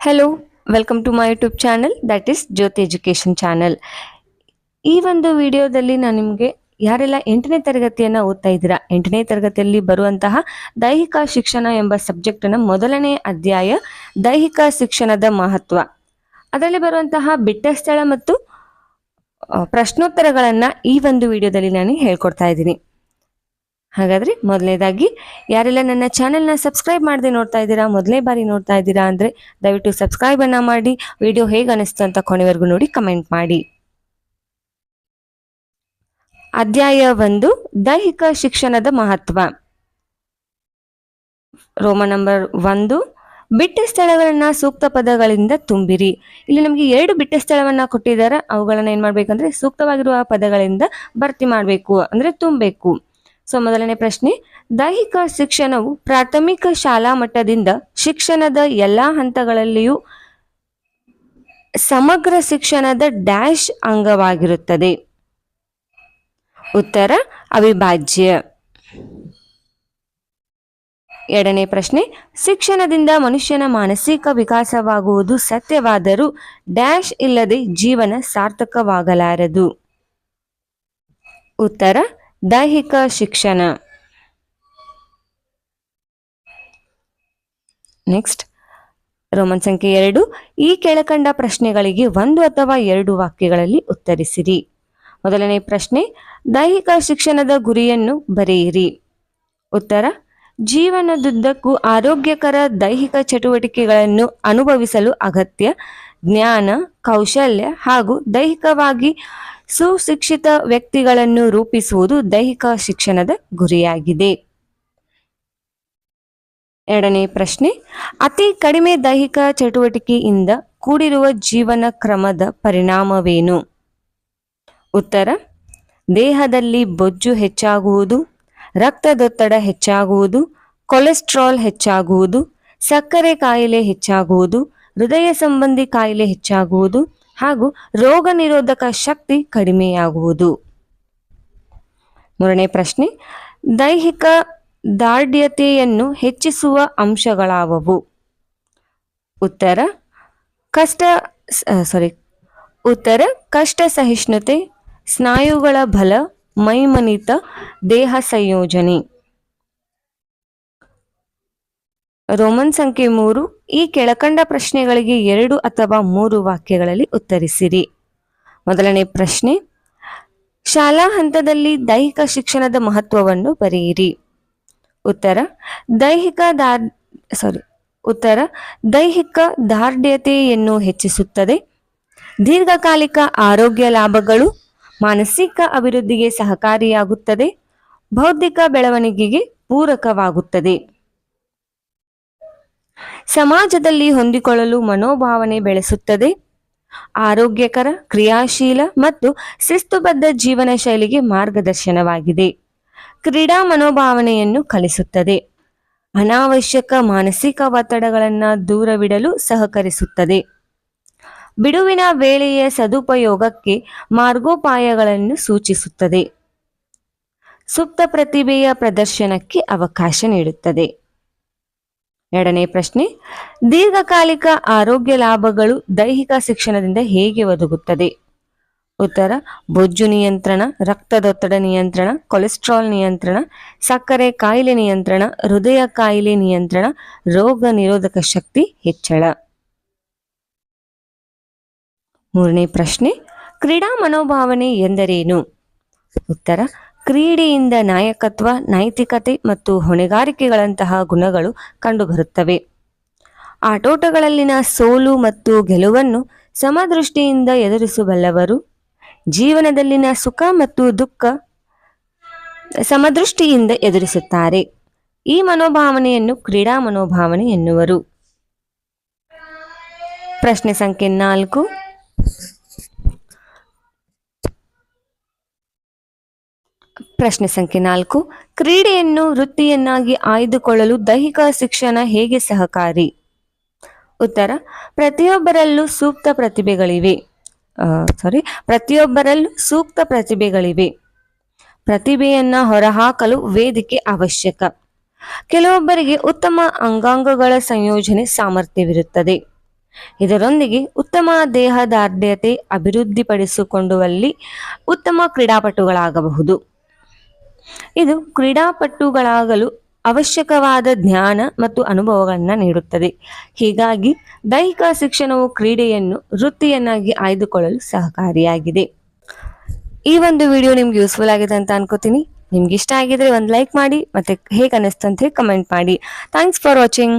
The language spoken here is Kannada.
Hello welcome to my YouTube channel that is Jyoti education channel ಈ ಒಂದು ವಿಡಿಯೋದಲ್ಲಿ ನಾನು ನಿಮಗೆ ಯಾರೆಲ್ಲ ಎಂಟನೇ ತರಗತಿಯನ್ನು ಓದ್ತಾ ಇದ್ದೀರಾ, ಎಂಟನೇ ತರಗತಿಯಲ್ಲಿ ಬರುವಂತಹ ದೈಹಿಕ ಶಿಕ್ಷಣ ಎಂಬ ಸಬ್ಜೆಕ್ಟ್ನ ಮೊದಲನೇ ಅಧ್ಯಾಯ ದೈಹಿಕ ಶಿಕ್ಷಣದ ಮಹತ್ವ. ಅದರಲ್ಲಿ ಬರುವಂತಹ ಬಿಟ್ಟ ಸ್ಥಳ ಮತ್ತು ಪ್ರಶ್ನೋತ್ತರಗಳನ್ನ ಈ ಒಂದು ವಿಡಿಯೋದಲ್ಲಿ ನಾನು ಹೇಳ್ಕೊಡ್ತಾ ಇದ್ದೀನಿ. ಹಾಗಾದ್ರೆ ಮೊದಲನೇದಾಗಿ ಯಾರೆಲ್ಲ ನನ್ನ ಚಾನೆಲ್ನ ಸಬ್ಸ್ಕ್ರೈಬ್ ಮಾಡದೆ ನೋಡ್ತಾ ಇದ್ದೀರಾ ಮೊದಲನೇ ಬಾರಿ ನೋಡ್ತಾ ಇದ್ದೀರಾ ಅಂದರೆ ದಯವಿಟ್ಟು ಸಬ್ಸ್ಕ್ರೈಬ್ ಅನ್ನ ಮಾಡಿ, ವಿಡಿಯೋ ಹೇಗೆ ಅನಿಸ್ತು ಅಂತ ಕೊನೆವರೆಗೂ ನೋಡಿ ಕಮೆಂಟ್ ಮಾಡಿ. ಅಧ್ಯಾಯ ಒಂದು, ದೈಹಿಕ ಶಿಕ್ಷಣದ ಮಹತ್ವ. ರೋಮ ನಂಬರ್ ಒಂದು, ಬಿಟ್ಟ ಸ್ಥಳಗಳನ್ನ ಸೂಕ್ತ ಪದಗಳಿಂದ ತುಂಬಿರಿ. ಇಲ್ಲಿ ನಮಗೆ ಎರಡು ಬಿಟ್ಟ ಸ್ಥಳವನ್ನ ಕೊಟ್ಟಿದ್ದಾರೆ, ಅವುಗಳನ್ನ ಏನ್ ಮಾಡ್ಬೇಕಂದ್ರೆ ಸೂಕ್ತವಾಗಿರುವ ಪದಗಳಿಂದ ಭರ್ತಿ ಮಾಡಬೇಕು, ಅಂದ್ರೆ ತುಂಬಬೇಕು. ಸೊ ಮೊದಲನೇ ಪ್ರಶ್ನೆ. ದೈಹಿಕ ಶಿಕ್ಷಣವು ಪ್ರಾಥಮಿಕ ಶಾಲಾ ಮಟ್ಟದಿಂದ ಶಿಕ್ಷಣದ ಎಲ್ಲಾ ಹಂತಗಳಲ್ಲಿಯೂ ಸಮಗ್ರ ಶಿಕ್ಷಣದ ಡ್ಯಾಶ್ ಅಂಗವಾಗಿರುತ್ತದೆ. ಉತ್ತರ, ಅವಿಭಾಜ್ಯ. ಎರಡನೇ ಪ್ರಶ್ನೆ, ಶಿಕ್ಷಣದಿಂದ ಮನುಷ್ಯನ ಮಾನಸಿಕ ವಿಕಾಸವಾಗುವುದು ಸತ್ಯವಾದರೂ ಡ್ಯಾಶ್ ಇಲ್ಲದೆ ಜೀವನ ಸಾರ್ಥಕವಾಗಲಾರದು. ಉತ್ತರ ದೈಹಿಕ ಶಿಕ್ಷಣ. ನೆಕ್ಸ್ಟ್ ರೋಮನ್ ಸಂಖ್ಯೆ ಎರಡು. ಈ ಕೆಳಕಂಡ ಪ್ರಶ್ನೆಗಳಿಗೆ ಒಂದು ಅಥವಾ ಎರಡು ವಾಕ್ಯಗಳಲ್ಲಿ ಉತ್ತರಿಸಿರಿ. ಮೊದಲನೇ ಪ್ರಶ್ನೆ, ದೈಹಿಕ ಶಿಕ್ಷಣದ ಗುರಿಯನ್ನು ಬರೆಯಿರಿ. ಉತ್ತರ, ಜೀವನದುದ್ದಕ್ಕೂ ಆರೋಗ್ಯಕರ ದೈಹಿಕ ಚಟುವಟಿಕೆಗಳನ್ನು ಅನುಭವಿಸಲು ಅಗತ್ಯ ಜ್ಞಾನ, ಕೌಶಲ್ಯ ಹಾಗೂ ದೈಹಿಕವಾಗಿ ಸುಶಿಕ್ಷಿತ ವ್ಯಕ್ತಿಗಳನ್ನು ರೂಪಿಸುವುದು ದೈಹಿಕ ಶಿಕ್ಷಣದ ಗುರಿಯಾಗಿದೆ. ಎರಡನೇ ಪ್ರಶ್ನೆ, ಅತಿ ಕಡಿಮೆ ದೈಹಿಕ ಚಟುವಟಿಕೆಯಿಂದ ಕೂಡಿರುವ ಜೀವನ ಕ್ರಮದ ಪರಿಣಾಮವೇನು? ಉತ್ತರ, ದೇಹದಲ್ಲಿ ಬೊಜ್ಜು ಹೆಚ್ಚಾಗುವುದು, ರಕ್ತದೊತ್ತಡ ಹೆಚ್ಚಾಗುವುದು, ಕೊಲೆಸ್ಟ್ರಾಲ್ ಹೆಚ್ಚಾಗುವುದು, ಸಕ್ಕರೆ ಕಾಯಿಲೆ ಹೆಚ್ಚಾಗುವುದು, ಹೃದಯ ಸಂಬಂಧಿ ಕಾಯಿಲೆ ಹೆಚ್ಚಾಗುವುದು ಹಾಗೂ ರೋಗ ನಿರೋಧಕ ಶಕ್ತಿ ಕಡಿಮೆಯಾಗುವುದು. ಮೂರನೇ ಪ್ರಶ್ನೆ, ದೈಹಿಕ ದಾರ್ಢ್ಯತೆಯನ್ನು ಹೆಚ್ಚಿಸುವ ಅಂಶಗಳಾವವು? ಉತ್ತರ, ಕಷ್ಟ ಸಾರಿ ಉತ್ತರ, ಕಷ್ಟ ಸಹಿಷ್ಣುತೆ, ಸ್ನಾಯುಗಳ ಬಲ, ಮೈಮನಿತ, ದೇಹ ಸಂಯೋಜನೆ. ರೋಮನ್ ಸಂಖ್ಯೆ ಮೂರು, ಈ ಕೆಳಕಂಡ ಪ್ರಶ್ನೆಗಳಿಗೆ ಎರಡು ಅಥವಾ ಮೂರು ವಾಕ್ಯಗಳಲ್ಲಿ ಉತ್ತರಿಸಿರಿ. ಮೊದಲನೇ ಪ್ರಶ್ನೆ, ಶಾಲಾ ಹಂತದಲ್ಲಿ ದೈಹಿಕ ಶಿಕ್ಷಣದ ಮಹತ್ವವನ್ನು ಬರೆಯಿರಿ. ಉತ್ತರ, ದೈಹಿಕ ದಾರ್ ಸಾರಿ ಉತ್ತರ, ದೈಹಿಕ ದಾರ್ಢ್ಯತೆಯನ್ನು ಹೆಚ್ಚಿಸುತ್ತದೆ. ದೀರ್ಘಕಾಲಿಕ ಆರೋಗ್ಯ ಲಾಭಗಳು ಮಾನಸಿಕ ಅಭಿವೃದ್ಧಿಗೆ ಸಹಕಾರಿಯಾಗುತ್ತದೆ. ಬೌದ್ಧಿಕ ಬೆಳವಣಿಗೆಗೆ ಪೂರಕವಾಗುತ್ತದೆ. ಸಮಾಜದಲ್ಲಿ ಹೊಂದಿಕೊಳ್ಳಲು ಮನೋಭಾವನೆ ಬೆಳೆಸುತ್ತದೆ. ಆರೋಗ್ಯಕರ, ಕ್ರಿಯಾಶೀಲ ಮತ್ತು ಶಿಸ್ತುಬದ್ಧ ಜೀವನ ಶೈಲಿಗೆ ಮಾರ್ಗದರ್ಶನವಾಗಿದೆ. ಕ್ರೀಡಾ ಮನೋಭಾವನೆಯನ್ನು ಕಲಿಸುತ್ತದೆ. ಅನಾವಶ್ಯಕ ಮಾನಸಿಕ ಒತ್ತಡಗಳನ್ನು ದೂರವಿಡಲು ಸಹಕರಿಸುತ್ತದೆ. ಬಿಡುವಿನ ವೇಳೆಯ ಸದುಪಯೋಗಕ್ಕೆ ಮಾರ್ಗೋಪಾಯಗಳನ್ನು ಸೂಚಿಸುತ್ತದೆ. ಸುಪ್ತ ಪ್ರತಿಭೆಯ ಪ್ರದರ್ಶನಕ್ಕೆ ಅವಕಾಶ ನೀಡುತ್ತದೆ. ಎರಡನೇ ಪ್ರಶ್ನೆ, ದೀರ್ಘಕಾಲಿಕ ಆರೋಗ್ಯ ಲಾಭಗಳು ದೈಹಿಕ ಶಿಕ್ಷಣದಿಂದ ಹೇಗೆ ಒದಗುತ್ತದೆ? ಉತ್ತರ, ಬೊಜ್ಜು ನಿಯಂತ್ರಣ, ರಕ್ತದೊತ್ತಡ ನಿಯಂತ್ರಣ, ಕೊಲೆಸ್ಟ್ರಾಲ್ ನಿಯಂತ್ರಣ, ಸಕ್ಕರೆ ಕಾಯಿಲೆ ನಿಯಂತ್ರಣ, ಹೃದಯ ಕಾಯಿಲೆ ನಿಯಂತ್ರಣ, ರೋಗ ನಿರೋಧಕ ಶಕ್ತಿ ಹೆಚ್ಚಳ. ಮೂರನೇ ಪ್ರಶ್ನೆ, ಕ್ರೀಡಾ ಮನೋಭಾವನೆ ಎಂದರೇನು? ಉತ್ತರ ಕ್ರೀಡೆಯಿಂದ ನಾಯಕತ್ವ, ನೈತಿಕತೆ ಮತ್ತು ಹೊಣೆಗಾರಿಕೆಗಳಂತಹ ಗುಣಗಳು ಕಂಡುಬರುತ್ತವೆ. ಆಟೋಟಗಳಲ್ಲಿನ ಸೋಲು ಮತ್ತು ಗೆಲುವನ್ನು ಸಮದೃಷ್ಟಿಯಿಂದ ಎದುರಿಸಬಲ್ಲವರು, ಜೀವನದಲ್ಲಿನ ಸುಖ ಮತ್ತು ದುಃಖ ಸಮದೃಷ್ಟಿಯಿಂದ ಎದುರಿಸುತ್ತಾರೆ. ಈ ಮನೋಭಾವನೆಯನ್ನು ಕ್ರೀಡಾ ಮನೋಭಾವನೆ ಎನ್ನುವರು. ಪ್ರಶ್ನೆ ಸಂಖ್ಯೆ ನಾಲ್ಕು. ಪ್ರಶ್ನೆ ಸಂಖ್ಯೆ ನಾಲ್ಕು. ಕ್ರೀಡೆಯನ್ನು ವೃತ್ತಿಯನ್ನಾಗಿ ಆಯ್ದುಕೊಳ್ಳಲು ದೈಹಿಕ ಶಿಕ್ಷಣ ಹೇಗೆ ಸಹಕಾರಿ? ಉತ್ತರ, ಪ್ರತಿಯೊಬ್ಬರಲ್ಲೂ ಸೂಕ್ತ ಪ್ರತಿಭೆಗಳಿವೆ. ಸಾರಿ ಪ್ರತಿಯೊಬ್ಬರಲ್ಲೂ ಸೂಕ್ತ ಪ್ರತಿಭೆಗಳಿವೆ. ಪ್ರತಿಭೆಯನ್ನ ಹೊರಹಾಕಲು ವೇದಿಕೆ ಅವಶ್ಯಕ. ಕೆಲವೊಬ್ಬರಿಗೆ ಉತ್ತಮ ಅಂಗಾಂಗಗಳ ಸಂಯೋಜನೆ ಸಾಮರ್ಥ್ಯವಿರುತ್ತದೆ. ಇದರೊಂದಿಗೆ ಉತ್ತಮ ದೇಹದಾರ್ಢ್ಯತೆ ಅಭಿವೃದ್ಧಿಪಡಿಸಿಕೊಳ್ಳುವಲ್ಲಿ ಉತ್ತಮ ಕ್ರೀಡಾಪಟುಗಳಾಗಬಹುದು. ಇದು ಕ್ರೀಡಾಪಟುಗಳಾಗಲು ಅವಶ್ಯಕವಾದ ಜ್ಞಾನ ಮತ್ತು ಅನುಭವಗಳನ್ನು ನೀಡುತ್ತದೆ. ಹೀಗಾಗಿ ದೈಹಿಕ ಶಿಕ್ಷಣವು ಕ್ರೀಡೆಯನ್ನು ವೃತ್ತಿಯನ್ನಾಗಿ ಆಯ್ದುಕೊಳ್ಳಲು ಸಹಕಾರಿಯಾಗಿದೆ. ಈ ಒಂದು ವಿಡಿಯೋ ನಿಮ್ಗೆ ಯೂಸ್ಫುಲ್ ಆಗಿದೆ ಅಂತ ಅನ್ಕೋತೀನಿ. ನಿಮ್ಗೆ ಇಷ್ಟ ಆಗಿದ್ರೆ ಒಂದು ಲೈಕ್ ಮಾಡಿ, ಮತ್ತೆ ಹೇಗೆ ಅನ್ನಿಸ್ತು ಅಂತ ಹೇಳಿ ಕಮೆಂಟ್ ಮಾಡಿ. Thanks for watching